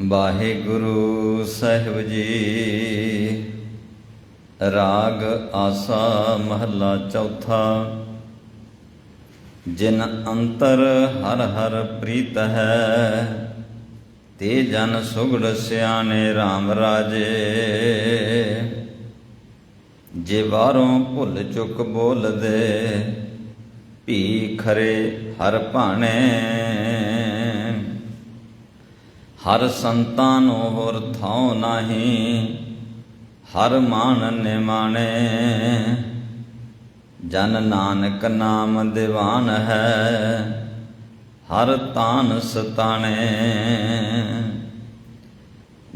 ਵਾਹਿਗੁਰੂ ਸਾਹਿਬ ਜੀ। ਰਾਗ ਆਸਾ ਮਹੱਲਾ ਚੌਥਾ। ਜਿਨ ਅੰਤਰ ਹਰ ਹਰ ਪ੍ਰੀਤ ਹੈ, ਤੇ ਜਨ ਸੁਗੜ ਸਿਆਣੇ RAM ਰਾਜੇ। ਜੇ ਬਾਹਰੋਂ ਭੁੱਲ ਚੁੱਕ ਬੋਲਦੇ ਭੀ ਖਰੇ ਹਰ ਭਾਣੇ। ਹਰ ਸੰਤਾਂ ਨੂੰ ਹੋਰ ਥਾਉ ਨਹੀਂ, ਹਰ ਮਾਨ ਨਿਮਾਣੇ। ਜਨ ਨਾਨਕ ਨਾਮ ਦੀਵਾਨ ਹੈ, ਹਰ ਤਾਨ ਸਤਾਣੇ।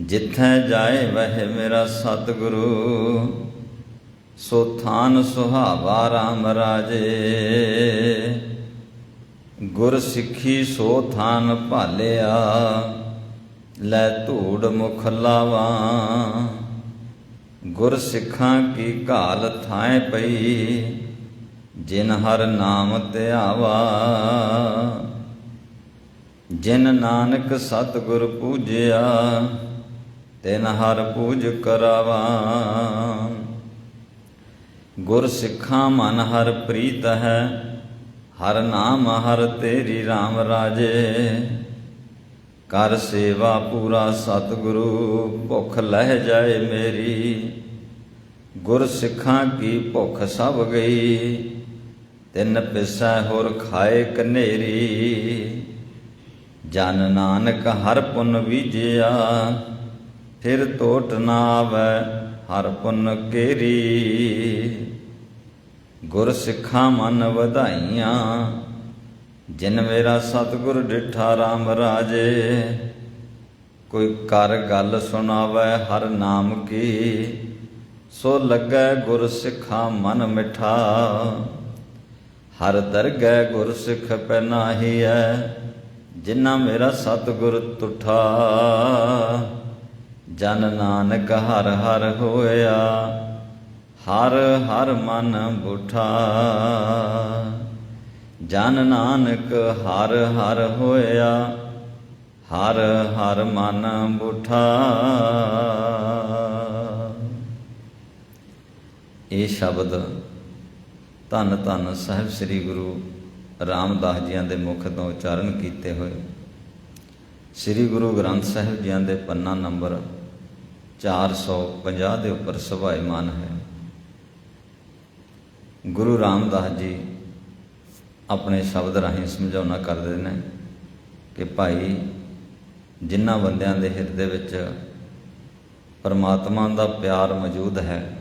ਜਿੱਥੈ ਜਾਏ ਵਹਿ ਮੇਰਾ ਸਤਿਗੁਰੂ, ਸੋ ਥਾਨ ਸੁਹਾਵਾ RAM ਰਾਜੇ। ਗੁਰ ਸਿੱਖੀ ਸੋ ਥਾਨ ਭਾਲਿਆ ਲੈ ਧੂੜ ਮੁਖ ਲਾਵਾ। ਗੁਰ ਸਿੱਖਾਂ ਕੀ ਘਾਲ ਥਾਏ ਪਈ, ਜਿਨ ਹਰ ਨਾਮ ਧਿਆਵਾ ਜਿਨ ਨਾਨਕ ਸਤਗੁਰ ਪੂਜਿਆ, ਤਿਨ ਹਰ ਪੂਜ ਕਰਾਵਾ। ਗੁਰ ਸਿੱਖਾਂ ਮਨ ਹਰ ਪ੍ਰੀਤ ਹੈ, ਹਰ ਨਾਮ ਹਰ ਤੇਰੀ RAM ਰਾਜੇ। ਕਰ ਸੇਵਾ ਪੂਰਾ ਸਤਿਗੁਰੂ, ਭੁੱਖ ਲਹਿ ਜਾਏ ਮੇਰੀ। ਗੁਰ ਸਿੱਖਾਂ ਕੀ ਭੁੱਖ ਸਭ ਗਈ, ਤਿੰਨ ਪਿਸੈ ਹੋਰ ਖਾਏ ਕਨੇਰੀ। ਜਨ ਨਾਨਕ ਹਰ ਪੁੰਨ ਬੀਜਿਆ, ਫਿਰ ਟੋਟ ਨਾ ਆਵੈ ਹਰ ਪੁੰਨ ਕੇਰੀ। ਗੁਰ ਸਿੱਖਾਂ ਮਨ ਵਧਾਈਆਂ ਜਿਨ ਮੇਰਾ ਸਤਿਗੁਰ ਡਿਠਾ RAM ਰਾਜੇ, ਕੋਈ ਕਰ ਗੱਲ ਸੁਣਾਵੇ ਹਰ ਨਾਮ ਕੀ, ਸੋ ਲੱਗੈ ਗੁਰ ਸਿੱਖਾ ਮਨ ਮਿਠਾ। ਹਰ ਦਰਗਹਿ ਗੁਰ ਸਿੱਖ ਪਹਿਨਾਹੀ ਪੈਨਾਹੀਐ ਜਿਨਾ ਮੇਰਾ ਸਤਿਗੁਰ ਤੁਠਾ। ਜਨ ਨਾਨਕ ਹਰ ਹਰ ਹੋਇਆ, ਹਰ ਹਰ ਮਨ ਬੁਠਾ ਜਨ ਨਾਨਕ ਹਰ ਹਰ ਹੋਇਆ, ਹਰ ਹਰ ਮਨ ਬੁਠਾ। ਇਹ ਸ਼ਬਦ ਧੰਨ ਧੰਨ ਸਾਹਿਬ ਸ੍ਰੀ ਗੁਰੂ ਰਾਮਦਾਸ ਜੀਆਂ ਦੇ ਮੁਖ ਤੋਂ ਉਚਾਰਨ ਕੀਤੇ ਹੋਏ। ਸ੍ਰੀ ਗੁਰੂ ਗ੍ਰੰਥ ਸਾਹਿਬ ਜੀਆਂ ਦੇ ਪੰਨਾ ਨੰਬਰ 450 ਦੇ ਉੱਪਰ ਸੁਭਾਇਮਾਨ ਹੈ। ਗੁਰੂ ਰਾਮਦਾਸ ਜੀ ਆਪਣੇ ਸ਼ਬਦ ਰਾਹੀਂ ਸਮਝਾਉਣਾ ਕਰਦੇ ਨੇ ਕਿ ਭਾਈ ਜਿਨ੍ਹਾਂ ਬੰਦਿਆਂ ਦੇ ਹਿਰਦੇ ਵਿੱਚ ਪਰਮਾਤਮਾ ਦਾ ਪਿਆਰ ਮੌਜੂਦ ਹੈ,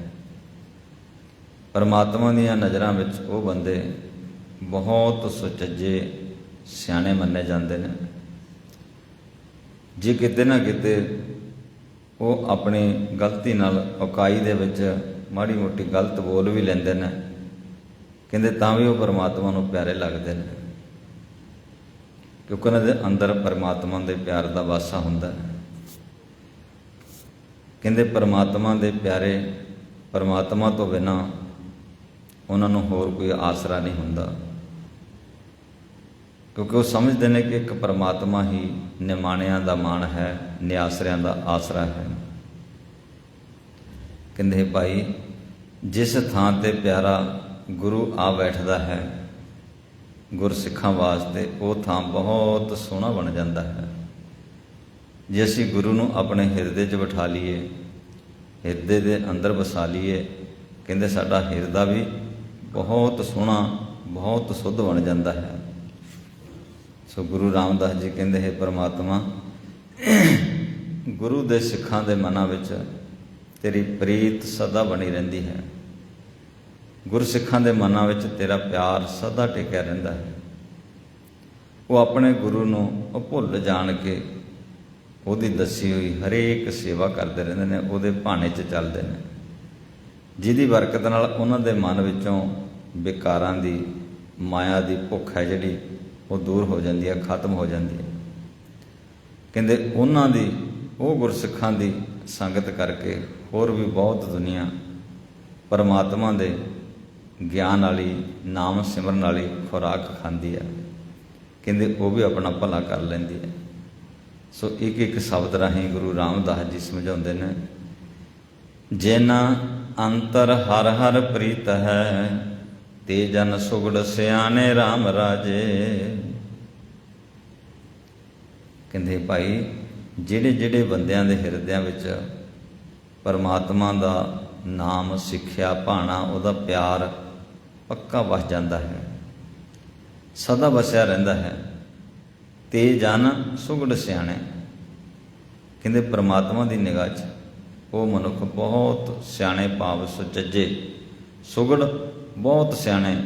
ਪਰਮਾਤਮਾ ਦੀਆਂ ਨਜ਼ਰਾਂ ਵਿੱਚ ਉਹ ਬੰਦੇ ਬਹੁਤ ਸੁਚੱਜੇ, ਸਿਆਣੇ ਮੰਨੇ ਜਾਂਦੇ ਨੇ। ਜੇ ਕਿਤੇ ਨਾ ਕਿਤੇ ਉਹ ਆਪਣੀ ਗਲਤੀ ਨਾਲ ਔਕਾਈ ਦੇ ਵਿੱਚ ਮਾੜੀ ਮੋਟੀ ਗਲਤ ਬੋਲ ਵੀ ਲੈਂਦੇ ਨੇ ਕਹਿੰਦੇ ਤਾਂ ਵੀ ਉਹ ਪਰਮਾਤਮਾ ਨੂੰ ਪਿਆਰੇ ਲੱਗਦੇ ਨੇ। ਕਿਉਂਕਿ ਉਹਨਾਂ ਦੇ ਅੰਦਰ ਪਰਮਾਤਮਾ ਦੇ ਪਿਆਰ ਦਾ ਵਾਸਾ ਹੁੰਦਾ ਹੈ। ਕਹਿੰਦੇ ਪਰਮਾਤਮਾ ਦੇ ਪਿਆਰੇ ਪਰਮਾਤਮਾ ਤੋਂ ਬਿਨਾ ਉਹਨਾਂ ਨੂੰ ਹੋਰ ਕੋਈ ਆਸਰਾ ਨਹੀਂ ਹੁੰਦਾ। ਕਿਉਂਕਿ ਉਹ ਸਮਝਦੇ ਨੇ ਕਿ ਇੱਕ ਪਰਮਾਤਮਾ ਹੀ ਨਿਮਾਣਿਆਂ ਦਾ ਮਾਣ ਹੈ, ਨਿਆਸਰਿਆਂ ਦਾ ਆਸਰਾ ਹੈ। ਕਹਿੰਦੇ ਭਾਈ, ਜਿਸ ਥਾਂ ਤੇ ਪਿਆਰਾ ਗੁਰੂ ਆ ਬੈਠਦਾ ਹੈ। ਗੁਰਸਿੱਖਾਂ ਵਾਸਤੇ ਉਹ ਥਾਂ ਬਹੁਤ ਸੋਹਣਾ ਬਣ ਜਾਂਦਾ ਹੈ। ਜੇ ਅਸੀਂ ਗੁਰੂ ਨੂੰ ਆਪਣੇ ਹਿਰਦੇ 'ਚ ਬਿਠਾ ਲਈਏ, ਹਿਰਦੇ ਦੇ ਅੰਦਰ ਵਸਾ ਲਈਏ, ਕਹਿੰਦੇ ਸਾਡਾ ਹਿਰਦਾ ਵੀ ਬਹੁਤ ਸੋਹਣਾ, ਬਹੁਤ ਸੁੱਧ ਬਣ ਜਾਂਦਾ ਹੈ। ਸੋ ਗੁਰੂ ਰਾਮਦਾਸ ਜੀ ਕਹਿੰਦੇ ਹੈ ਪ੍ਰਮਾਤਮਾ, ਗੁਰੂ ਦੇ ਸਿੱਖਾਂ ਦੇ ਮਨਾਂ ਵਿੱਚ ਤੇਰੀ ਪ੍ਰੀਤ ਸਦਾ ਬਣੀ ਰਹਿੰਦੀ ਹੈ। ਗੁਰਸਿੱਖਾਂ ਦੇ ਮਨਾਂ ਵਿੱਚ ਤੇਰਾ ਪਿਆਰ ਸਦਾ ਟਿਕਿਆ ਰਹਿੰਦਾ ਹੈ। ਉਹ ਆਪਣੇ ਗੁਰੂ ਨੂੰ ਉਹ ਭੁੱਲ ਜਾਣ ਕੇ ਉਹਦੀ ਦੱਸੀ ਹੋਈ ਹਰੇਕ ਸੇਵਾ ਕਰਦੇ ਰਹਿੰਦੇ ਨੇ, ਉਹਦੇ ਭਾਣੇ 'ਚ ਚੱਲਦੇ ਨੇ। ਜਿਹਦੀ ਬਰਕਤ ਨਾਲ ਉਹਨਾਂ ਦੇ ਮਨ ਵਿੱਚੋਂ ਵਿਕਾਰਾਂ ਦੀ, ਮਾਇਆ ਦੀ ਭੁੱਖ ਹੈ ਜਿਹੜੀ, ਉਹ ਦੂਰ ਹੋ ਜਾਂਦੀ ਹੈ, ਖਤਮ ਹੋ ਜਾਂਦੀ ਹੈ। ਕਹਿੰਦੇ ਉਹਨਾਂ ਦੀ, ਉਹ ਗੁਰਸਿੱਖਾਂ ਦੀ ਸੰਗਤ ਕਰਕੇ ਹੋਰ ਵੀ ਬਹੁਤ ਦੁਨੀਆ ਪਰਮਾਤਮਾ ਦੇ ਗਿਆਨ ਵਾਲੀ, ਨਾਮ ਸਿਮਰਨ ਵਾਲੀ ਖੁਰਾਕ ਖਾਂਦੀ ਹੈ। ਕਹਿੰਦੇ ਉਹ ਵੀ ਆਪਣਾ ਭਲਾ ਕਰ ਲੈਂਦੀ ਹੈ। ਸੋ ਇੱਕ ਇੱਕ ਸ਼ਬਦ ਰਾਹੀਂ ਗੁਰੂ ਰਾਮਦਾਸ ਜੀ ਸਮਝਾਉਂਦੇ ਨੇ ਜਿਨ ਅੰਤਰ ਹਰ ਹਰ ਪ੍ਰੀਤ ਹੈ, ਤੇ ਜਨ ਸੁਗੜ ਸਿਆਣੇ RAM ਰਾਜੇ। ਕਹਿੰਦੇ ਭਾਈ, ਜਿਹੜੇ ਜਿਹੜੇ ਬੰਦਿਆਂ ਦੇ ਹਿਰਦਿਆਂ ਵਿੱਚ ਪਰਮਾਤਮਾ ਦਾ ਨਾਮ, ਸਿੱਖਿਆ, ਭਾਣਾ, ਉਹਦਾ ਪਿਆਰ ਪੱਕਾ ਵਸ ਜਾਂਦਾ ਹੈ। ਸਦਾ ਵਸਿਆ ਰਹਿੰਦਾ ਹੈ। ਤੇ ਜਨ ਸੁਗੜ ਸਿਆਣੇ। ਕਹਿੰਦੇ ਪ੍ਰਮਾਤਮਾ ਦੀ ਨਿਗਾਹ 'ਚ ਉਹ ਮਨੁੱਖ ਬਹੁਤ ਸਿਆਣੇ ਭਾਵ ਸੁਚੱਜੇ, ਸੁਗੜ ਬਹੁਤ ਸਿਆਣੇ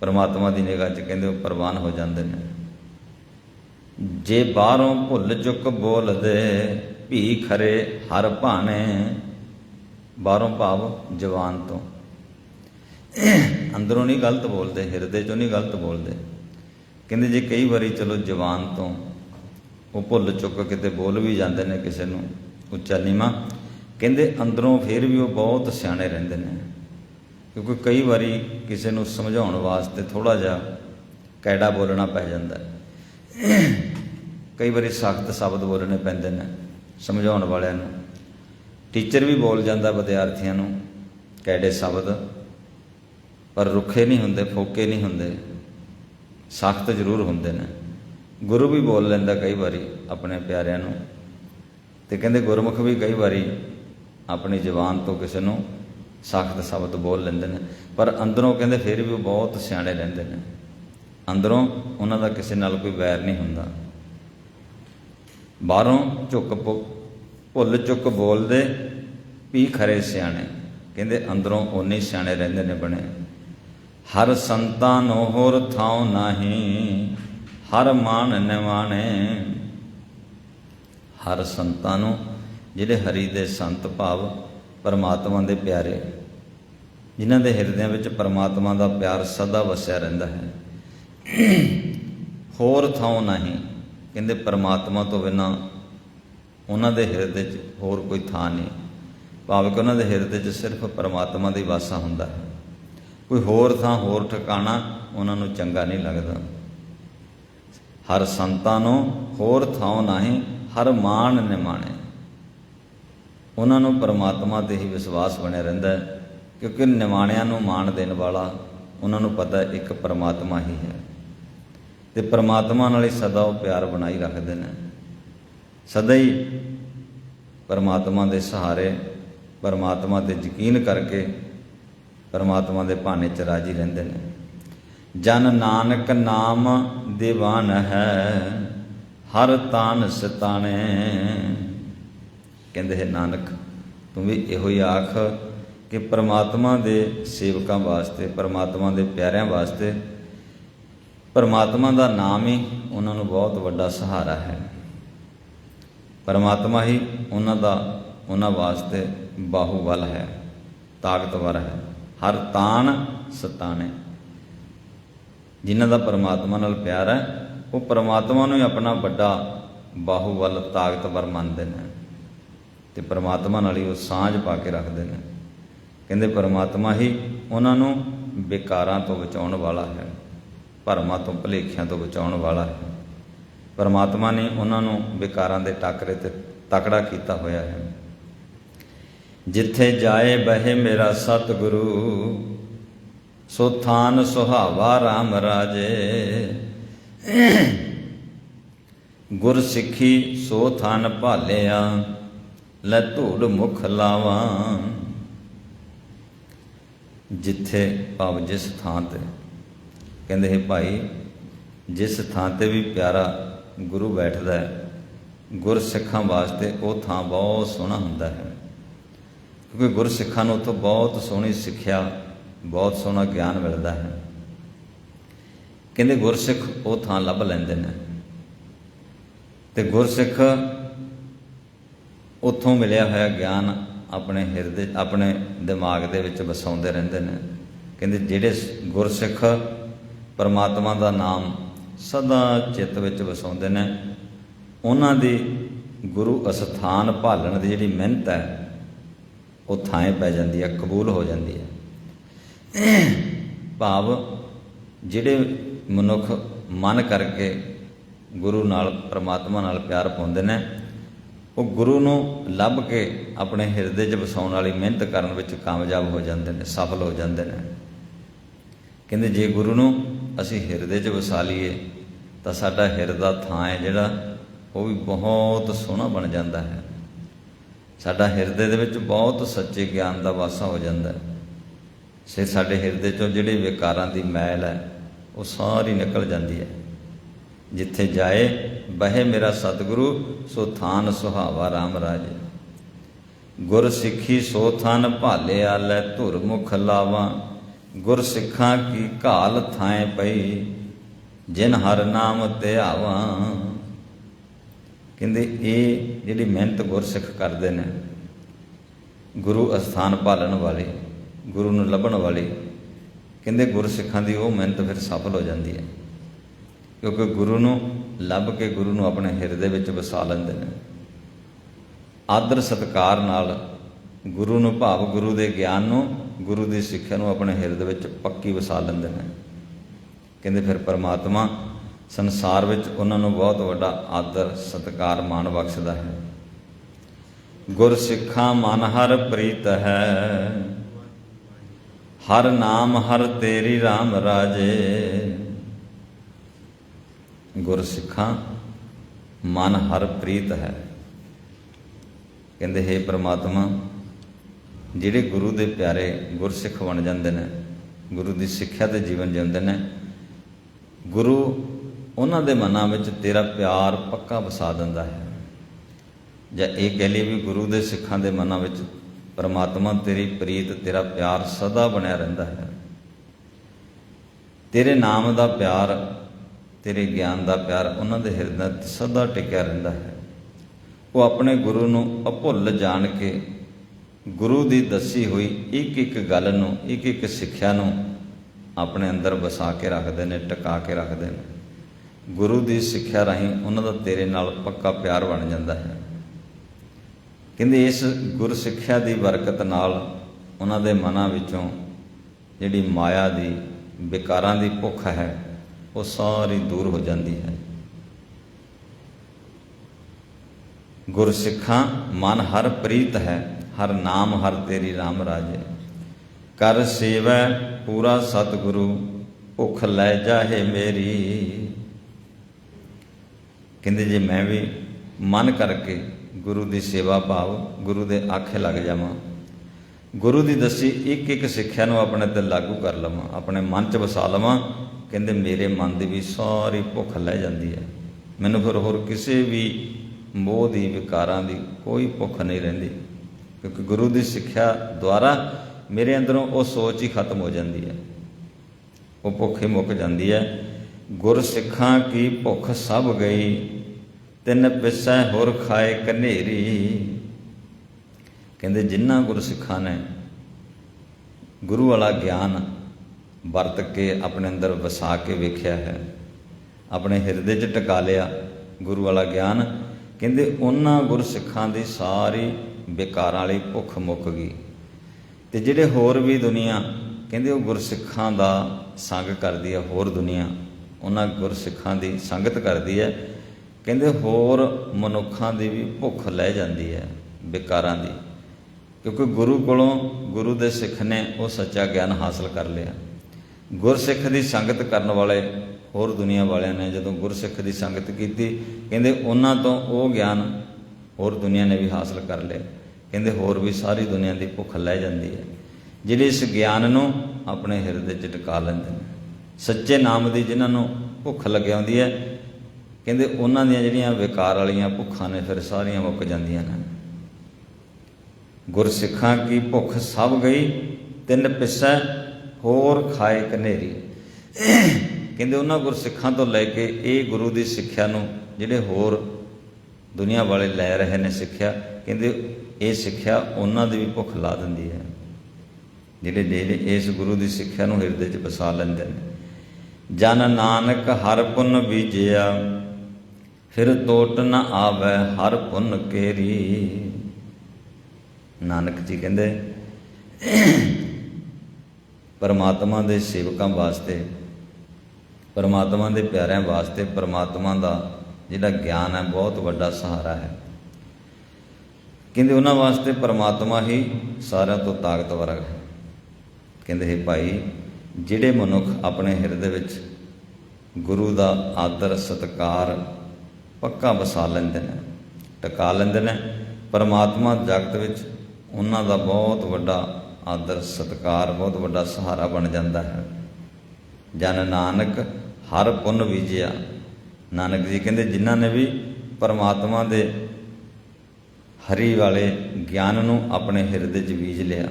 ਪਰਮਾਤਮਾ ਦੀ ਨਿਗਾਹ 'ਚ ਕਹਿੰਦੇ ਉਹ ਪ੍ਰਵਾਨ ਹੋ ਜਾਂਦੇ ਨੇ। ਜੇ ਬਾਹਰੋਂ ਭੁੱਲ ਚੁੱਕ ਬੋਲਦੇ ਭੀ ਖਰੇ ਹਰ ਭਾਣੇ, ਬਾਹਰੋਂ ਭਾਵ ਜਵਾਨ ਤੋਂ ਅੰਦਰੋਂ ਨਹੀਂ ਗਲਤ ਬੋਲਦੇ, ਹਿਰਦੇ ਚੋਂ ਨਹੀਂ ਗਲਤ ਬੋਲਦੇ। ਕਹਿੰਦੇ ਜੇ ਕਈ ਵਾਰੀ ਚਲੋ ਜਵਾਨ ਤੋਂ ਉਹ ਭੁੱਲ ਚੁੱਕ ਕਿਤੇ ਬੋਲ ਵੀ ਜਾਂਦੇ ਨੇ ਕਿਸੇ ਨੂੰ, ਉੱਚਾ ਨੀਵਾਂ, ਕਹਿੰਦੇ ਅੰਦਰੋਂ ਫਿਰ ਵੀ ਉਹ ਬਹੁਤ ਸਿਆਣੇ ਰਹਿੰਦੇ ਨੇ। ਕਿਉਂਕਿ ਕਈ ਵਾਰੀ ਕਿਸੇ ਨੂੰ ਸਮਝਾਉਣ ਵਾਸਤੇ ਥੋੜਾ ਜਿਹਾ ਕੈੜਾ ਬੋਲਣਾ ਪੈ ਜਾਂਦਾ ਕਈ ਵਾਰੀ ਸਖਤ ਸ਼ਬਦ ਬੋਲਣੇ ਪੈਂਦੇ ਨੇ ਸਮਝਾਉਣ ਵਾਲਿਆਂ ਨੂੰ। ਟੀਚਰ ਵੀ ਬੋਲ ਜਾਂਦਾ ਵਿਦਿਆਰਥੀਆਂ ਨੂੰ, ਕੈੜੇ ਸ਼ਬਦ। ਪਰ ਰੁੱਖੇ ਨਹੀਂ ਹੁੰਦੇ, ਫੋਕੇ ਨਹੀਂ ਹੁੰਦੇ, ਸਖਤ ਜ਼ਰੂਰ ਹੁੰਦੇ ਨੇ। ਗੁਰੂ ਵੀ ਬੋਲ ਲੈਂਦਾ ਕਈ ਵਾਰੀ ਆਪਣੇ ਪਿਆਰਿਆਂ ਨੂੰ ਤੇ ਕਹਿੰਦੇ ਗੁਰਮੁਖ ਵੀ ਕਈ ਵਾਰੀ ਆਪਣੀ ਜ਼ੁਬਾਨ ਤੋਂ ਕਿਸੇ ਨੂੰ ਸਖਤ ਸ਼ਬਦ ਬੋਲ ਲੈਂਦੇ ਨੇ। ਪਰ ਅੰਦਰੋਂ ਕਹਿੰਦੇ ਫਿਰ ਵੀ ਉਹ ਬਹੁਤ ਸਿਆਣੇ ਰਹਿੰਦੇ ਨੇ। ਅੰਦਰੋਂ ਉਹਨਾਂ ਦਾ ਕਿਸੇ ਨਾਲ ਕੋਈ ਵੈਰ ਨਹੀਂ ਹੁੰਦਾ। ਬਾਹਰੋਂ ਝੁੱਕ ਪੁ- ਭੁੱਲ ਚੁੱਕ ਬੋਲਦੇ ਵੀ ਖਰੇ ਸਿਆਣੇ। ਕਹਿੰਦੇ ਅੰਦਰੋਂ ਓਨੇ ਸਿਆਣੇ ਰਹਿੰਦੇ ਨੇ ਬਣੇ। ਹਰ ਸੰਤਾਂ ਨੂੰ ਹੋਰ ਥਾਉ ਨਹੀਂ, ਹਰ ਮਾਨ ਨਿਵਾਣੇ। ਹਰ ਸੰਤਾਂ ਨੂੰ ਜਿਹੜੇ ਹਰੀ ਦੇ ਸੰਤ ਭਾਵ ਪਰਮਾਤਮਾ ਦੇ ਪਿਆਰੇ, ਜਿਨ੍ਹਾਂ ਦੇ ਹਿਰਦਿਆਂ ਵਿੱਚ ਪਰਮਾਤਮਾ ਦਾ ਪਿਆਰ ਸਦਾ ਵਸਿਆ ਰਹਿੰਦਾ ਹੈ। ਹੋਰ ਥਾਉ ਨਹੀਂ, ਕਹਿੰਦੇ ਪਰਮਾਤਮਾ ਤੋਂ ਬਿਨਾ ਉਹਨਾਂ ਦੇ ਹਿਰਦੇ 'ਚ ਹੋਰ ਕੋਈ ਥਾਂ ਨਹੀਂ। ਭਾਵ ਕਿ ਉਹਨਾਂ ਦੇ ਹਿਰਦੇ 'ਚ ਸਿਰਫ ਪਰਮਾਤਮਾ ਦਾ ਹੀ ਵਾਸਾ ਹੁੰਦਾ ਹੈ। ਕੋਈ ਹੋਰ ਥਾਂ, ਹੋਰ ਠਿਕਾਣਾ ਉਹਨਾਂ ਨੂੰ ਚੰਗਾ ਨਹੀਂ ਲੱਗਦਾ। ਹਰ ਸੰਤਾਂ ਨੂੰ ਹੋਰ ਥਾਂ ਨਹੀਂ ਹਰ ਮਾਨ ਨਿਮਾਣੇ ਉਹਨਾਂ ਨੂੰ ਪਰਮਾਤਮਾ ਤੇ ਹੀ ਵਿਸ਼ਵਾਸ ਬਣਿਆ ਰਹਿੰਦਾ ਹੈ, ਕਿਉਂਕਿ ਨਿਮਾਣਿਆਂ ਨੂੰ ਮਾਣ ਦੇਣ ਵਾਲਾ ਉਹਨਾਂ ਨੂੰ ਪਤਾ ਇੱਕ ਪਰਮਾਤਮਾ ਹੀ ਹੈ। ਤੇ ਪਰਮਾਤਮਾ ਨਾਲ ਹੀ ਸਦਾ ਉਹ ਪਿਆਰ ਬਣਾਈ ਰੱਖਦੇ ਨੇ। ਸਦਾ ਹੀ ਪਰਮਾਤਮਾ ਦੇ ਸਹਾਰੇ, ਪਰਮਾਤਮਾ ਤੇ ਯਕੀਨ ਕਰਕੇ ਪਰਮਾਤਮਾ ਦੇ ਭਾਣੇ ਚ ਰਾਜੀ ਰਹਿੰਦੇ ਨੇ। ਜਨ ਨਾਨਕ ਨਾਮ ਦੀਵਾਨ ਹੈ, ਹਰ ਤਾਨ ਸਤਾਣੇ। ਕਹਿੰਦੇ ਹੈ, ਨਾਨਕ, ਤੂੰ ਵੀ ਇਹੋ ਹੀ ਆਖ ਕਿ ਪਰਮਾਤਮਾ ਦੇ ਸੇਵਕਾਂ ਵਾਸਤੇ, ਪਰਮਾਤਮਾ ਦੇ ਪਿਆਰਿਆਂ ਵਾਸਤੇ ਪਰਮਾਤਮਾ ਦਾ ਨਾਮ ਹੀ ਉਹਨਾਂ ਨੂੰ ਬਹੁਤ ਵੱਡਾ ਸਹਾਰਾ ਹੈ। ਪਰਮਾਤਮਾ ਹੀ ਉਹਨਾਂ ਦਾ, ਉਹਨਾਂ ਵਾਸਤੇ ਬਾਹੂਬਲ ਹੈ, ਤਾਕਤਵਰ ਹੈ। ਹਰ ਤਾਨ ਸਤਾਣੇ। ਜਿਨ੍ਹਾਂ ਦਾ ਪਰਮਾਤਮਾ ਨਾਲ ਪਿਆਰ ਹੈ, ਉਹ ਪਰਮਾਤਮਾ ਨੂੰ ਹੀ ਆਪਣਾ ਵੱਡਾ ਬਾਹੂਬਲ ਤਾਕਤਵਰ ਮੰਨਦੇ ਨੇ ਤੇ ਪਰਮਾਤਮਾ ਨਾਲ ਹੀ ਉਹ ਸਾਂਝ ਪਾ ਕੇ ਰੱਖਦੇ ਨੇ। ਕਹਿੰਦੇ ਪਰਮਾਤਮਾ ਹੀ ਉਹਨਾਂ ਨੂੰ ਵਿਕਾਰਾਂ ਤੋਂ ਬਚਾਉਣ ਵਾਲਾ ਹੈ, ਭਰਮਾਂ ਤੋਂ ਭਲੇਖਿਆਂ ਤੋਂ ਬਚਾਉਣ ਵਾਲਾ ਹੈ। ਪਰਮਾਤਮਾ ਨੇ ਉਹਨਾਂ ਨੂੰ ਵਿਕਾਰਾਂ ਦੇ ਟਾਕਰੇ ਤੇ ਤਕੜਾ ਕੀਤਾ ਹੋਇਆ ਹੈ। ਜਿੱਥੇ ਜਾਏ ਬਹਿ ਮੇਰਾ ਸਤਿਗੁਰੂ, ਸੋ ਥਾਨ ਸੁਹਾਵਾ RAM ਰਾਜੇ। ਗੁਰ ਸਿੱਖੀ ਸੋ ਥਾਨ ਭਾਲਿਆ, ਲੈ ਧੂੜ ਮੁਖ ਲਾਵਾਂ। ਜਿੱਥੇ ਭਾਵ ਜਿਸ ਥਾਂ ਤੇ, ਕਹਿੰਦੇ ਹੈ ਭਾਈ, ਜਿਸ ਥਾਂ ਤੇ ਵੀ ਪਿਆਰਾ ਗੁਰੂ ਬੈਠਦਾ ਹੈ, ਗੁਰ ਸਿੱਖਾਂ ਵਾਸਤੇ ਉਹ ਥਾਂ ਬਹੁਤ ਸੋਹਣਾ ਹੁੰਦਾ ਹੈ। ਕਿਉਂਕਿ ਗੁਰਸਿੱਖਾਂ ਨੂੰ ਉੱਥੋਂ ਬਹੁਤ ਸੋਹਣੀ ਸਿੱਖਿਆ, ਬਹੁਤ ਸੋਹਣਾ ਗਿਆਨ ਮਿਲਦਾ ਹੈ। ਕਹਿੰਦੇ ਗੁਰਸਿੱਖ ਉਹ ਥਾਂ ਲੱਭ ਲੈਂਦੇ ਨੇ। ਤੇ ਗੁਰਸਿੱਖ ਉੱਥੋਂ ਮਿਲਿਆ ਹੋਇਆ ਗਿਆਨ ਆਪਣੇ ਹਿਰਦੇ, ਆਪਣੇ ਦਿਮਾਗ ਦੇ ਵਿੱਚ ਵਸਾਉਂਦੇ ਰਹਿੰਦੇ ਨੇ। ਕਹਿੰਦੇ ਜਿਹੜੇ ਗੁਰਸਿੱਖ ਪਰਮਾਤਮਾ ਦਾ ਨਾਮ ਸਦਾ ਚਿੱਤ ਵਿੱਚ ਵਸਾਉਂਦੇ ਨੇ, ਉਹਨਾਂ ਦੀ ਗੁਰੂ ਅਸਥਾਨ ਭਾਲਣ ਦੀ ਜਿਹੜੀ ਮਿਹਨਤ ਹੈ ਉਹ ਥਾਂ ਪੈ ਜਾਂਦੀ ਹੈ ਕਬੂਲ ਹੋ ਜਾਂਦੀ ਹੈ ਭਾਵ ਜਿਹੜੇ ਮਨੁੱਖ ਮਨ ਕਰਕੇ ਗੁਰੂ ਨਾਲ, ਪਰਮਾਤਮਾ ਨਾਲ ਪਿਆਰ ਪਾਉਂਦੇ ਨੇ, ਉਹ ਗੁਰੂ ਨੂੰ ਲੱਭ ਕੇ ਆਪਣੇ ਹਿਰਦੇ 'ਚ ਵਸਾਉਣ ਵਾਲੀ ਮਿਹਨਤ ਕਰਨ ਵਿੱਚ ਕਾਮਯਾਬ ਹੋ ਜਾਂਦੇ ਨੇ, ਸਫਲ ਹੋ ਜਾਂਦੇ ਨੇ। ਕਹਿੰਦੇ ਜੇ ਗੁਰੂ ਨੂੰ ਅਸੀਂ ਹਿਰਦੇ 'ਚ ਵਸਾ ਲਈਏ, ਤਾਂ ਸਾਡਾ ਹਿਰਦਾ ਥਾਂ ਹੈ ਜਿਹੜਾ ਉਹ ਵੀ ਬਹੁਤ ਸੋਹਣਾ ਬਣ ਜਾਂਦਾ ਹੈ। ਸਾਡਾ ਹਿਰਦੇ ਦੇ ਵਿੱਚ ਬਹੁਤ ਸੱਚੇ ਗਿਆਨ ਦਾ ਵਾਸਾ ਹੋ ਜਾਂਦਾ ਹੈ। ਸੇ ਸਾਡੇ ਹਿਰਦੇ 'ਚੋਂ ਜਿਹੜੇ ਵਿਕਾਰਾਂ ਦੀ ਮੈਲ ਹੈ, ਉਹ ਸਾਰੀ ਨਿਕਲ ਜਾਂਦੀ ਹੈ। ਜਿੱਥੇ ਜਾਏ, ਬਹੇ ਮੇਰਾ ਸਤਿਗੁਰੂ, ਸੋ ਥਾਨ ਸੁਹਾਵਾ RAM ਰਾਜੇ। ਗੁਰ ਸਿੱਖੀ ਸੋ ਥਾਨ ਭਾਲੇ ਆਲੇ, ਧੁਰ ਮੁਖ ਲਾਵਾਂ। ਗੁਰ ਸਿੱਖਾਂ ਕੀ ਘਾਲ ਥਾਏ ਪਈ, ਜਿਨ ਹਰ ਨਾਮ ਧਿਆਵਾਂ। ਕਹਿੰਦੇ ਇਹ ਜਿਹੜੀ ਮਿਹਨਤ ਗੁਰਸਿੱਖ ਕਰਦੇ ਨੇ, ਗੁਰੂ ਅਸਥਾਨ ਪਾਲਣ ਵਾਲੇ, ਗੁਰੂ ਨੂੰ ਲੱਭਣ ਵਾਲੇ, ਕਹਿੰਦੇ ਗੁਰਸਿੱਖਾਂ ਦੀ ਉਹ ਮਿਹਨਤ ਫਿਰ ਸਫਲ ਹੋ ਜਾਂਦੀ ਹੈ। ਕਿਉਂਕਿ ਗੁਰੂ ਨੂੰ ਲੱਭ ਕੇ ਗੁਰੂ ਨੂੰ ਆਪਣੇ ਹਿਰਦੇ ਵਿੱਚ ਵਸਾ ਲੈਂਦੇ ਨੇ। ਆਦਰ ਸਤਕਾਰ ਨਾਲ ਗੁਰੂ ਨੂੰ ਭਾਵ ਗੁਰੂ ਦੇ ਗਿਆਨ ਨੂੰ, ਗੁਰੂ ਦੀ ਸਿੱਖਿਆ ਨੂੰ ਆਪਣੇ ਹਿਰਦੇ ਵਿੱਚ ਪੱਕੀ ਵਸਾ ਲੈਂਦੇ ਨੇ। ਕਹਿੰਦੇ ਫਿਰ ਪਰਮਾਤਮਾ ਸੰਸਾਰ ਵਿੱਚ ਉਹਨਾਂ ਨੂੰ ਬਹੁਤ ਵੱਡਾ ਆਦਰ, ਸਤਿਕਾਰ ਮਾਣ ਬਖਸ਼ਦਾ ਹੈ। ਗੁਰ ਸਿੱਖਾਂ ਮਨ ਹਰ ਪ੍ਰੀਤ ਹੈ। ਹਰ ਨਾਮ ਹਰ ਤੇਰੀ RAM ਰਾਜੇ। ਗੁਰ ਸਿੱਖਾਂ ਮਨ ਹਰ ਪ੍ਰੀਤ ਹੈ। ਕਹਿੰਦੇ, ਹੈ ਪ੍ਰਮਾਤਮਾ, ਜਿਹੜੇ ਗੁਰੂ ਦੇ ਪਿਆਰੇ ਗੁਰਸਿੱਖ ਬਣ ਜਾਂਦੇ ਨੇ, ਗੁਰੂ ਦੀ ਸਿੱਖਿਆ ਤੇ ਜੀਵਨ ਜਿਉਂਦੇ ਨੇ, ਗੁਰੂ ਉਹਨਾਂ ਦੇ ਮਨਾਂ ਵਿੱਚ ਤੇਰਾ ਪਿਆਰ ਪੱਕਾ ਵਸਾ ਦਿੰਦਾ ਹੈ। ਜਾਂ ਇਹ ਕਹਿ ਲਈਏ ਵੀ ਗੁਰੂ ਦੇ ਸਿੱਖਾਂ ਦੇ ਮਨਾਂ ਵਿੱਚ ਪਰਮਾਤਮਾ ਤੇਰੀ ਪ੍ਰੀਤ, ਤੇਰਾ ਪਿਆਰ ਸਦਾ ਬਣਿਆ ਰਹਿੰਦਾ ਹੈ। ਤੇਰੇ ਨਾਮ ਦਾ ਪਿਆਰ, ਤੇਰੇ ਗਿਆਨ ਦਾ ਪਿਆਰ ਉਹਨਾਂ ਦੇ ਹਿਰਦਿਆਂ 'ਚ ਸਦਾ ਟਿਕਿਆ ਰਹਿੰਦਾ ਹੈ। ਉਹ ਆਪਣੇ ਗੁਰੂ ਨੂੰ ਅਭੁੱਲ ਜਾਣ ਕੇ ਗੁਰੂ ਦੀ ਦੱਸੀ ਹੋਈ ਇੱਕ ਇੱਕ ਗੱਲ ਨੂੰ ਇੱਕ ਇੱਕ ਸਿੱਖਿਆ ਨੂੰ ਆਪਣੇ ਅੰਦਰ ਵਸਾ ਕੇ ਰੱਖਦੇ ਨੇ, ਟਿਕਾ ਕੇ ਰੱਖਦੇ ਨੇ। ਗੁਰੂ ਦੀ ਸਿੱਖਿਆ ਰਾਹੀਂ ਉਹਨਾਂ ਦਾ ਤੇਰੇ ਨਾਲ ਪੱਕਾ ਪਿਆਰ ਬਣ ਜਾਂਦਾ ਹੈ। ਕਹਿੰਦੇ ਇਸ ਗੁਰ ਸਿੱਖਿਆ ਦੀ ਬਰਕਤ ਨਾਲ ਉਹਨਾਂ ਦੇ ਮਨਾਂ ਵਿੱਚੋਂ ਜਿਹੜੀ ਮਾਇਆ ਦੀ, ਵਿਕਾਰਾਂ ਦੀ ਭੁੱਖ ਹੈ, ਉਹ ਸਾਰੀ ਦੂਰ ਹੋ ਜਾਂਦੀ ਹੈ। ਗੁਰ ਸਿੱਖਾਂ ਮਨ ਹਰ ਪ੍ਰੀਤ ਹੈ, ਹਰ ਨਾਮ ਹਰ ਤੇਰੀ RAM ਰਾਜੇ। ਕਰ ਸੇਵੈ ਪੂਰਾ ਸਤਿਗੁਰੂ, ਭੁੱਖ ਲੈ ਜਾਹੇ ਮੇਰੀ। ਕਹਿੰਦੇ ਜੇ ਮੈਂ ਵੀ ਮਨ ਕਰਕੇ ਗੁਰੂ ਦੀ ਸੇਵਾ ਭਾਵ ਗੁਰੂ ਦੇ ਆਖੇ ਲੱਗ ਜਾਵਾਂ, ਗੁਰੂ ਦੀ ਦੱਸੀ ਇੱਕ ਇੱਕ ਸਿੱਖਿਆ ਨੂੰ ਆਪਣੇ ਤੇ ਲਾਗੂ ਕਰ ਲਵਾਂ, ਆਪਣੇ ਮਨ 'ਚ ਵਸਾ ਲਵਾਂ, ਕਹਿੰਦੇ ਮੇਰੇ ਮਨ ਦੀ ਵੀ ਸਾਰੀ ਭੁੱਖ ਲੈ ਜਾਂਦੀ ਹੈ। ਮੈਨੂੰ ਫਿਰ ਹੋਰ ਕਿਸੇ ਵੀ ਮੋਹ ਦੀ, ਵਿਕਾਰਾਂ ਦੀ ਕੋਈ ਭੁੱਖ ਨਹੀਂ ਰਹਿੰਦੀ, ਕਿਉਂਕਿ ਗੁਰੂ ਦੀ ਸਿੱਖਿਆ ਦੁਆਰਾ ਮੇਰੇ ਅੰਦਰੋਂ ਉਹ ਸੋਚ ਹੀ ਖਤਮ ਹੋ ਜਾਂਦੀ ਹੈ। ਉਹ ਭੁੱਖ ਹੀ ਮੁੱਕ ਜਾਂਦੀ ਹੈ। ਗੁਰ ਸਿੱਖਾਂ ਕੀ ਭੁੱਖ ਸਭ ਗਈ, ਤਿੰਨ ਪਿਸੈ ਹੋਰ ਖਾਏ ਕਨੇਰੀ। ਕਹਿੰਦੇ ਜਿਨ੍ਹਾਂ ਗੁਰ ਸਿੱਖਾਂ ਨੇ ਗੁਰੂ ਵਾਲਾ ਗਿਆਨ ਵਰਤ ਕੇ ਆਪਣੇ ਅੰਦਰ ਵਸਾ ਕੇ ਵੇਖਿਆ ਹੈ, ਆਪਣੇ ਹਿਰਦੇ 'ਚ ਟਿਕਾ ਲਿਆ ਗੁਰੂ ਵਾਲਾ ਗਿਆਨ, ਕਹਿੰਦੇ ਉਹਨਾਂ ਗੁਰਸਿੱਖਾਂ ਦੀ ਸਾਰੀ ਵਿਕਾਰਾਂ ਵਾਲੀ ਭੁੱਖ ਮੁੱਕ ਗਈ। ਤੇ ਜਿਹੜੇ ਹੋਰ ਵੀ ਦੁਨੀਆ, ਕਹਿੰਦੇ ਉਹ ਗੁਰਸਿੱਖਾਂ ਦਾ ਸੰਗ ਕਰਦੀ ਹੈ, ਹੋਰ ਦੁਨੀਆ। ਉਹਨਾਂ ਗੁਰਸਿੱਖਾਂ ਦੀ ਸੰਗਤ ਕਰਦੀ ਹੈ। ਕਹਿੰਦੇ ਹੋਰ ਮਨੁੱਖਾਂ ਦੀ ਵੀ ਭੁੱਖ ਲੈ ਜਾਂਦੀ ਹੈ, ਵਿਕਾਰਾਂ ਦੀ। ਕਿਉਂਕਿ ਗੁਰੂ ਕੋਲੋਂ ਗੁਰੂ ਦੇ ਸਿੱਖ ਨੇ ਉਹ ਸੱਚਾ ਗਿਆਨ ਹਾਸਲ ਕਰ ਲਿਆ। ਗੁਰਸਿੱਖ ਦੀ ਸੰਗਤ ਕਰਨ ਵਾਲੇ ਹੋਰ ਦੁਨੀਆ ਵਾਲਿਆਂ ਨੇ ਜਦੋਂ ਗੁਰਸਿੱਖ ਦੀ ਸੰਗਤ ਕੀਤੀ, ਕਹਿੰਦੇ ਉਹਨਾਂ ਤੋਂ ਉਹ ਗਿਆਨ ਹੋਰ ਦੁਨੀਆ ਨੇ ਵੀ ਹਾਸਲ ਕਰ ਲਿਆ। ਕਹਿੰਦੇ ਹੋਰ ਵੀ ਸਾਰੀ ਦੁਨੀਆ ਦੀ ਭੁੱਖ ਲੈ ਜਾਂਦੀ ਹੈ। ਜਿਹੜੇ ਇਸ ਗਿਆਨ ਨੂੰ ਆਪਣੇ ਹਿਰਦੇ 'ਚ ਟਿਕਾ ਲੈਂਦੇ ਨੇ। ਸੱਚੇ ਨਾਮ ਦੀ ਜਿਨ੍ਹਾਂ ਨੂੰ ਭੁੱਖ ਲੱਗਿਆ ਆਉਂਦੀ ਹੈ, ਕਹਿੰਦੇ ਉਹਨਾਂ ਦੀਆਂ ਜਿਹੜੀਆਂ ਵਿਕਾਰ ਵਾਲੀਆਂ ਭੁੱਖਾਂ ਨੇ ਫਿਰ ਸਾਰੀਆਂ ਮੁੱਕ ਜਾਂਦੀਆਂ ਨੇ। ਗੁਰਸਿੱਖਾਂ ਕੀ ਭੁੱਖ ਸਭ ਗਈ, ਤਿੰਨ ਪਿਸੈ ਹੋਰ ਖਾਏ ਕਨੇਰੀ। ਕਹਿੰਦੇ ਉਹਨਾਂ ਗੁਰਸਿੱਖਾਂ ਤੋਂ ਲੈ ਕੇ ਇਹ ਗੁਰੂ ਦੀ ਸਿੱਖਿਆ ਨੂੰ ਜਿਹੜੇ ਹੋਰ ਦੁਨੀਆ ਵਾਲੇ ਲੈ ਰਹੇ ਨੇ ਸਿੱਖਿਆ, ਕਹਿੰਦੇ ਇਹ ਸਿੱਖਿਆ ਉਹਨਾਂ ਦੀ ਵੀ ਭੁੱਖ ਲਾ ਦਿੰਦੀ ਹੈ। ਜਿਹੜੇ ਜਿਹੜੇ ਇਸ ਗੁਰੂ ਦੀ ਸਿੱਖਿਆ ਨੂੰ ਹਿਰਦੇ 'ਚ ਵਸਾ ਲੈਂਦੇ ਨੇ। ਜਨ ਨਾਨਕ ਹਰ ਪੁੰਨ ਬੀਜਿਆ, ਫਿਰ ਟੋਟ ਨ ਆਵੇ ਹਰ ਪੁੰਨ ਕੇਰੀ। ਨਾਨਕ ਜੀ ਕਹਿੰਦੇ, ਪਰਮਾਤਮਾ ਦੇ ਸੇਵਕਾਂ ਵਾਸਤੇ, ਪਰਮਾਤਮਾ ਦੇ ਪਿਆਰਿਆਂ ਵਾਸਤੇ ਪਰਮਾਤਮਾ ਦਾ ਜਿਹੜਾ ਗਿਆਨ ਹੈ, ਬਹੁਤ ਵੱਡਾ ਸਹਾਰਾ ਹੈ। ਕਹਿੰਦੇ ਉਹਨਾਂ ਵਾਸਤੇ ਪਰਮਾਤਮਾ ਹੀ ਸਾਰਿਆਂ ਤੋਂ ਤਾਕਤਵਰ ਹੈ। ਕਹਿੰਦੇ, ਹੈ ਭਾਈ ਜਿਹੜੇ ਮਨੁੱਖ ਆਪਣੇ ਹਿਰਦੇ ਵਿੱਚ ਗੁਰੂ ਦਾ ਆਦਰ, ਸਤਕਾਰ ਪੱਕਾ ਵਸਾ ਲੈਂਦੇ ਨੇ, ਟਿਕਾ ਲੈਂਦੇ ਨੇ, ਪਰਮਾਤਮਾ ਜਗਤ ਵਿੱਚ ਉਹਨਾਂ ਦਾ ਬਹੁਤ ਵੱਡਾ ਆਦਰ, ਸਤਕਾਰ, ਬਹੁਤ ਵੱਡਾ ਸਹਾਰਾ ਬਣ ਜਾਂਦਾ ਹੈ। ਜਨ ਨਾਨਕ ਹਰ ਪੁੰਨ ਵਿਜਿਆ ਨਾਨਕ ਜੀ ਕਹਿੰਦੇ, ਜਿਨ੍ਹਾਂ ਨੇ ਵੀ ਪਰਮਾਤਮਾ ਦੇ ਹਰੀ ਵਾਲੇ ਗਿਆਨ ਨੂੰ ਆਪਣੇ ਹਿਰਦੇ 'ਚ ਬੀਜ ਲਿਆ,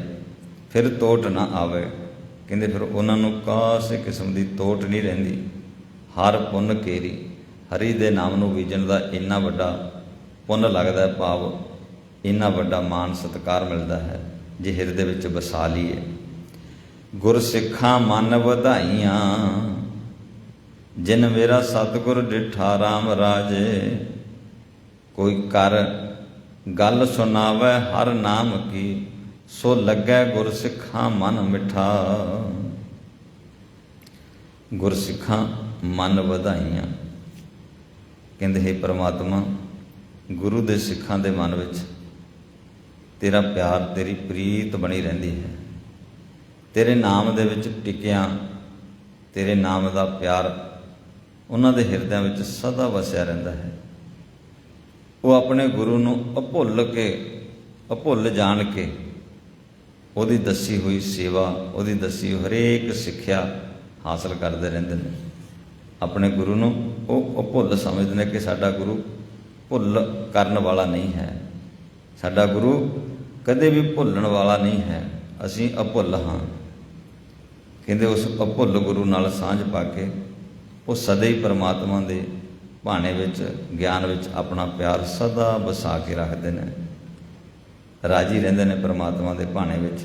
ਫਿਰ ਤੋਟ ਨਾ ਆਵੇ। ਕਹਿੰਦੇ ਫਿਰ ਉਹਨਾਂ ਨੂੰ ਕਾਸੇ ਕਿਸਮ ਦੀ ਤੋਟ ਨਹੀਂ ਰਹਿੰਦੀ। ਹਰ ਪੁੰਨ ਕੇਰੀ, ਹਰੀ ਦੇ ਨਾਮ ਨੂੰ ਬੀਜਣ ਦਾ ਇੰਨਾ ਵੱਡਾ ਪੁੰਨ ਲੱਗਦਾ ਹੈ ਭਾਵ, ਇੰਨਾ ਵੱਡਾ ਮਾਨ ਸਤਕਾਰ ਮਿਲਦਾ ਹੈ, ਜੇ ਹਿਰਦੇ ਵਿੱਚ ਵਸਾ ਲਈਏ। ਗੁਰ ਸਿੱਖਾਂ ਮਨ ਵਧਾਈਆਂ, ਜਿਨ ਮੇਰਾ ਸਤਿਗੁਰ ਡਿਠਾ RAM ਰਾਜੇ। ਕੋਈ ਕਰ ਗੱਲ ਸੁਣਾਵੇ ਹਰ ਨਾਮ ਕੀ ਸੋ ਲੱਗੈ ਗੁਰਸਿੱਖਾਂ ਮਨ ਮਿਠਾ। ਗੁਰਸਿੱਖਾਂ ਮਨ ਵਧਾਈਆਂ। ਕਹਿੰਦੇ, ਹੈ ਪ੍ਰਮਾਤਮਾ, ਗੁਰੂ ਦੇ ਸਿੱਖਾਂ ਦੇ ਮਨ ਵਿੱਚ ਤੇਰਾ ਪਿਆਰ, ਤੇਰੀ ਪ੍ਰੀਤ ਬਣੀ ਰਹਿੰਦੀ ਹੈ। ਤੇਰੇ ਨਾਮ ਦੇ ਵਿੱਚ ਟਿਕਿਆ, ਤੇਰੇ ਨਾਮ ਦਾ ਪਿਆਰ ਉਹਨਾਂ ਦੇ ਹਿਰਦਿਆਂ ਵਿੱਚ ਸਦਾ ਵਸਿਆ ਰਹਿੰਦਾ ਹੈ। ਉਹ ਆਪਣੇ ਗੁਰੂ ਨੂੰ ਅਭੁੱਲ ਕੇ, ਅਭੁੱਲ ਜਾਣ ਕੇ ਉਹਦੀ ਦੱਸੀ ਹੋਈ ਸੇਵਾ, ਉਹਦੀ ਦੱਸੀ ਹਰੇਕ ਸਿੱਖਿਆ ਹਾਸਲ ਕਰਦੇ ਰਹਿੰਦੇ ਨੇ। ਆਪਣੇ ਗੁਰੂ ਨੂੰ ਉਹ ਅਭੁੱਲ ਸਮਝਦੇ ਨੇ ਕਿ ਸਾਡਾ ਗੁਰੂ ਭੁੱਲ ਕਰਨ ਵਾਲਾ ਨਹੀਂ ਹੈ। ਸਾਡਾ ਗੁਰੂ ਕਦੇ ਵੀ ਭੁੱਲਣ ਵਾਲਾ ਨਹੀਂ ਹੈ। ਅਸੀਂ ਅਭੁੱਲ ਹਾਂ। ਕਹਿੰਦੇ ਉਸ ਅਭੁੱਲ ਗੁਰੂ ਨਾਲ ਸਾਂਝ ਪਾ ਕੇ ਉਹ ਸਦਾ ਹੀ ਪਰਮਾਤਮਾ ਦੇ ਭਾਣੇ ਵਿੱਚ, ਗਿਆਨ ਵਿੱਚ ਆਪਣਾ ਪਿਆਰ ਸਦਾ ਵਸਾ ਕੇ ਰੱਖਦੇ ਨੇ। ਰਾਜੀ ਰਹਿੰਦੇ ਨੇ ਪਰਮਾਤਮਾ ਦੇ ਭਾਣੇ ਵਿੱਚ।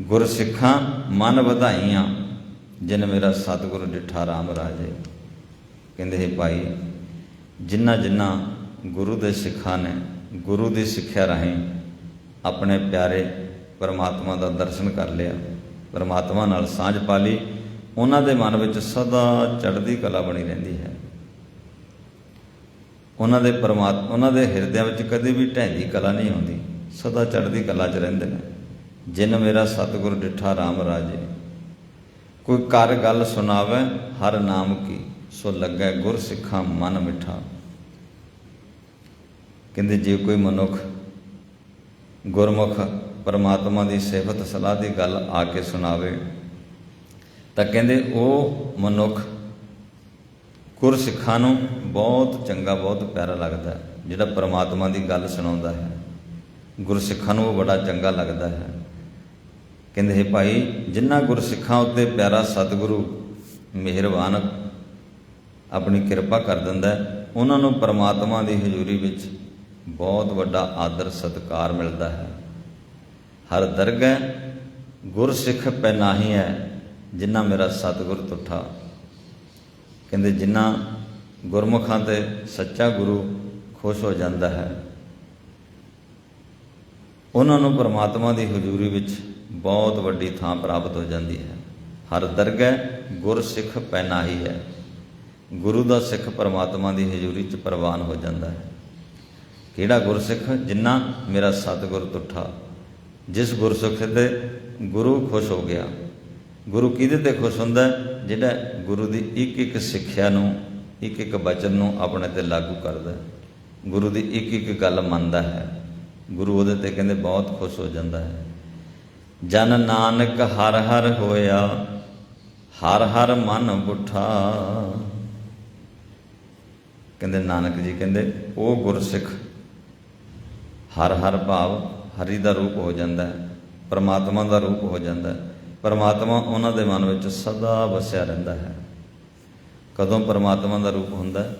ਗੁਰ ਸਿੱਖਾਂ ਮਨ ਵਧਾਈਆਂ, ਜਿਨ ਮੇਰਾ ਸਤਿਗੁਰ ਡਿਠਾ ਰਾਮ ਰਾਜੇ। ਕਹਿੰਦੇ ਹੈ ਭਾਈ ਜਿਨ੍ਹਾਂ ਜਿਨ੍ਹਾਂ ਗੁਰੂ ਦੇ ਸਿੱਖਾਂ ਨੇ ਗੁਰੂ ਦੀ ਸਿੱਖਿਆ ਰਾਹੀਂ ਆਪਣੇ ਪਿਆਰੇ ਪਰਮਾਤਮਾ ਦਾ ਦਰਸ਼ਨ ਕਰ ਲਿਆ, ਪਰਮਾਤਮਾ ਨਾਲ ਸਾਂਝ ਪਾ ਲਈ, ਉਹਨਾਂ ਦੇ ਮਨ ਵਿੱਚ ਸਦਾ ਚੜ੍ਹਦੀ ਕਲਾ ਬਣੀ ਰਹਿੰਦੀ ਹੈ। ਉਹਨਾਂ ਦੇ ਪਰਮਾਤਮਾ ਉਹਨਾਂ ਦੇ ਹਿਰਦਿਆਂ ਵਿੱਚ ਕਦੇ ਵੀ ਢਹਿੰਦੀ ਕਲਾ ਨਹੀਂ ਆਉਂਦੀ। ਸਦਾ ਚੜ੍ਹਦੀ ਕਲਾ 'ਚ ਰਹਿੰਦੇ ਨੇ। ਜਿਨ ਮੇਰਾ ਸਤਿਗੁਰ ਡਿਠਾ RAM ਰਾਜੇ। ਕੋਈ ਕਰ ਗੱਲ ਸੁਣਾਵੇ, ਹਰ ਨਾਮ ਕੀ, ਸੋ ਲੱਗੈ ਗੁਰ ਸਿੱਖਾਂ ਮਨ ਮਿੱਠਾ। ਕਹਿੰਦੇ, ਜੇ ਕੋਈ ਮਨੁੱਖ ਗੁਰਮੁਖ ਪਰਮਾਤਮਾ ਦੀ ਸਿਫਤ ਸਲਾਹ ਦੀ ਗੱਲ ਆ ਕੇ ਸੁਣਾਵੇ, ਤਾਂ ਕਹਿੰਦੇ, ਉਹ ਮਨੁੱਖ ਗੁਰ ਸਿੱਖਾਂ ਨੂੰ ਬਹੁਤ ਚੰਗਾ, ਬਹੁਤ ਪਿਆਰਾ ਲੱਗਦਾ ਜਿਹੜਾ ਪਰਮਾਤਮਾ ਦੀ ਗੱਲ ਸੁਣਾਉਂਦਾ ਹੈ। ਗੁਰਸਿੱਖਾਂ ਨੂੰ ਉਹ ਬੜਾ ਚੰਗਾ ਲੱਗਦਾ ਹੈ। ਕਹਿੰਦੇ, ਹੈ ਭਾਈ ਜਿਨ੍ਹਾਂ ਗੁਰਸਿੱਖਾਂ ਉੱਤੇ ਪਿਆਰਾ ਸਤਿਗੁਰੂ ਮਿਹਰਬਾਨ ਆਪਣੀ ਕਿਰਪਾ ਕਰ ਦਿੰਦਾ ਉਹਨਾਂ ਨੂੰ ਪਰਮਾਤਮਾ ਦੀ ਹਜ਼ੂਰੀ ਵਿੱਚ ਬਹੁਤ ਵੱਡਾ ਆਦਰ ਸਤਿਕਾਰ ਮਿਲਦਾ ਹੈ। ਹਰ ਦਰਗਹਿ ਗੁਰ ਸਿੱਖ ਪੈਨਾਹੀ ਹੈ ਜਿਨ੍ਹਾਂ ਮੇਰਾ ਸਤਿਗੁਰ ਤੁਠਾ। ਕਹਿੰਦੇ ਜਿਨ੍ਹਾਂ ਗੁਰਮੁਖਾਂ ਤੇ ਸੱਚਾ ਗੁਰੂ ਖੁਸ਼ ਹੋ ਜਾਂਦਾ ਹੈ ਉਹਨਾਂ ਨੂੰ ਪਰਮਾਤਮਾ ਦੀ ਹਜ਼ੂਰੀ ਵਿੱਚ ਬਹੁਤ ਵੱਡੀ ਥਾਂ ਪ੍ਰਾਪਤ ਹੋ ਜਾਂਦੀ ਹੈ। ਹਰ ਦਰਗਹਿ ਗੁਰ ਸਿੱਖ ਪੈਨਾਹੀ ਹੈ ਗੁਰੂ ਦਾ ਸਿੱਖ ਪਰਮਾਤਮਾ ਦੀ ਹਜ਼ੂਰੀ 'ਚ ਪ੍ਰਵਾਨ ਹੋ ਜਾਂਦਾ ਹੈ। ਕਿਹੜਾ ਗੁਰਸਿੱਖ ਜਿੰਨਾ ਮੇਰਾ ਸਤਿਗੁਰ ਤੁਠਾ। ਜਿਸ ਗੁਰਸਿੱਖ ਤੇ ਗੁਰੂ ਖੁਸ਼ ਹੋ ਗਿਆ। ਗੁਰੂ ਕਿਹਦੇ ਤੇ ਖੁਸ਼ ਹੁੰਦਾ ਜਿਹੜਾ ਗੁਰੂ ਦੀ ਇੱਕ ਇੱਕ ਸਿੱਖਿਆ ਨੂੰ, ਇੱਕ ਇੱਕ ਬਚਨ ਨੂੰ ਆਪਣੇ ਤੇ ਲਾਗੂ ਕਰਦਾ ਗੁਰੂ ਦੀ ਇੱਕ ਇੱਕ ਗੱਲ ਮੰਨਦਾ ਹੈ। ਗੁਰੂ ਉਹਦੇ ਤੇ ਕਹਿੰਦੇ ਬਹੁਤ ਖੁਸ਼ ਹੋ ਜਾਂਦਾ ਹੈ। ਜਨ ਨਾਨਕ ਹਰ ਹਰ ਹੋਇਆ, ਹਰ ਹਰ ਮਨ ਬੁੱਠਾ ਕਹਿੰਦੇ ਨਾਨਕ ਜੀ ਕਹਿੰਦੇ, ਉਹ ਗੁਰਸਿੱਖ ਹਰ ਹਰ ਭਾਵ ਹਰੀ ਦਾ ਰੂਪ ਹੋ ਜਾਂਦਾ ਹੈ, ਪਰਮਾਤਮਾ ਦਾ ਰੂਪ ਹੋ ਜਾਂਦਾ ਹੈ। ਪਰਮਾਤਮਾ ਉਹਨਾਂ ਦੇ ਮਨ ਵਿੱਚ ਸਦਾ ਵਸਿਆ ਰਹਿੰਦਾ ਹੈ। ਕਦੋਂ ਪਰਮਾਤਮਾ ਦਾ ਰੂਪ ਹੁੰਦਾ ਹੈ?